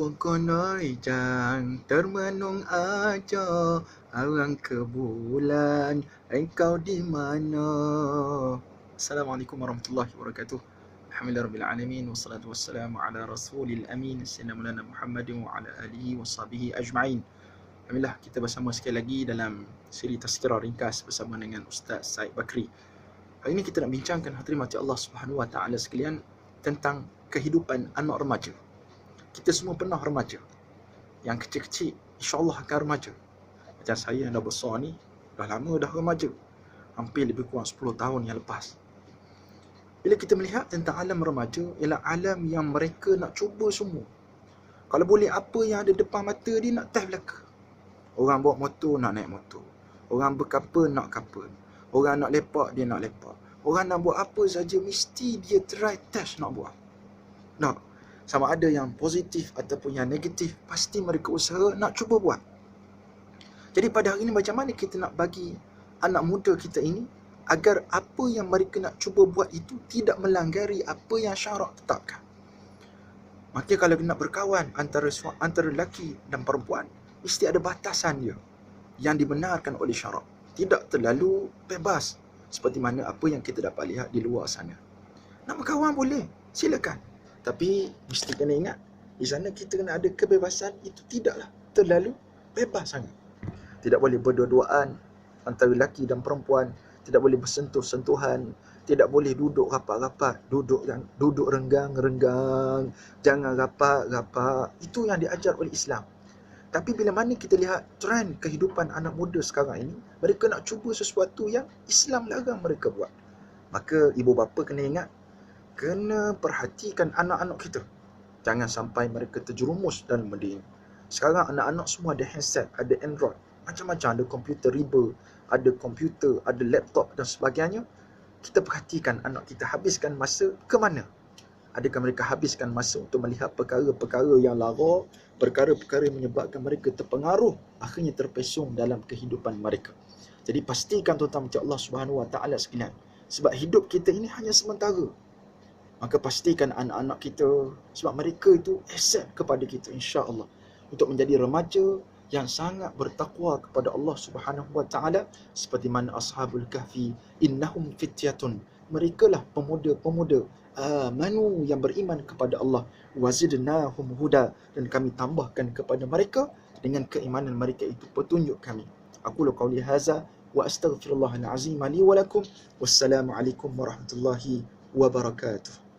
Pokoknya jang termenung aja Arang ke bulan Engkau di mana? Assalamualaikum warahmatullahi wabarakatuh. Alhamdulillah Rabbil Alamin Wassalatu wassalamu ala rasulil amin Sayyidina Mulana Muhammadin wa ala alihi wa sahbihi ajma'in. Alhamdulillah kita bersama sekali lagi dalam siri tazkirah ringkas bersama dengan Ustaz Said Bakri. Hari ini kita nak bincangkan hadirin mati Allah Subhanahu wa taala sekalian tentang kehidupan anak remaja kita semua pernah remaja. Yang kecil-kecil, insyaAllah akan remaja. Macam saya yang dah besar ni, dah lama dah remaja. Hampir lebih kurang 10 tahun yang lepas. Bila kita melihat tentang alam remaja, ialah alam yang mereka nak cuba semua. Kalau boleh apa yang ada depan mata dia nak test belaka. Orang bawa motor nak naik motor. Orang berkapal nak kapal. Orang nak lepak dia nak lepak. Orang nak buat apa saja mesti dia try test nak buat. Nak sama ada yang positif ataupun yang negatif pasti mereka usaha nak cuba buat. Jadi pada hari ini macam mana kita nak bagi anak muda kita ini agar apa yang mereka nak cuba buat itu tidak melanggari apa yang syarak tetapkan? Maka kalau nak berkawan antara antara lelaki dan perempuan mesti ada batasan dia yang dibenarkan oleh syarak. Tidak terlalu bebas seperti mana apa yang kita dapat lihat di luar sana. Nak berkawan boleh silakan tapi mesti kena ingat di sana kita kena ada kebebasan itu tidaklah terlalu bebas sangat. Tidak boleh berdua-duaan antara lelaki dan perempuan, tidak boleh bersentuh-sentuhan, tidak boleh duduk rapat-rapat, duduk yang duduk renggang-renggang, jangan rapat-rapat. Itu yang diajar oleh Islam. Tapi bila mana kita lihat trend kehidupan anak muda sekarang ini, mereka nak cuba sesuatu yang Islam larang mereka buat. Maka ibu bapa kena ingat kena perhatikan anak-anak kita. Jangan sampai mereka terjerumus dalam benda ini. Sekarang anak-anak semua ada handset, ada Android. Macam-macam ada komputer riba, ada komputer, ada laptop dan sebagainya. Kita perhatikan anak kita habiskan masa ke mana? Adakah mereka habiskan masa untuk melihat perkara-perkara yang lara, perkara-perkara yang menyebabkan mereka terpengaruh, akhirnya terpesong dalam kehidupan mereka. Jadi pastikan tuan-tuan Allah Subhanahu Wa Taala sekalian. Sebab hidup kita ini hanya sementara maka pastikan anak-anak kita sebab mereka itu aset kepada kita insya-Allah. Untuk menjadi remaja yang sangat bertakwa kepada Allah Subhanahu wa taala seperti mana ashabul kahfi innahum fityatun. Mereka lah pemuda-pemuda amanu yang beriman kepada Allah. Wazidnahum huda. Dan kami tambahkan kepada mereka dengan keimanan mereka itu petunjuk kami. Aku lu qauli haza wa astaghfirullahal azim li wa lakum. Wassalamu alaikum warahmatullahi wabarakatuh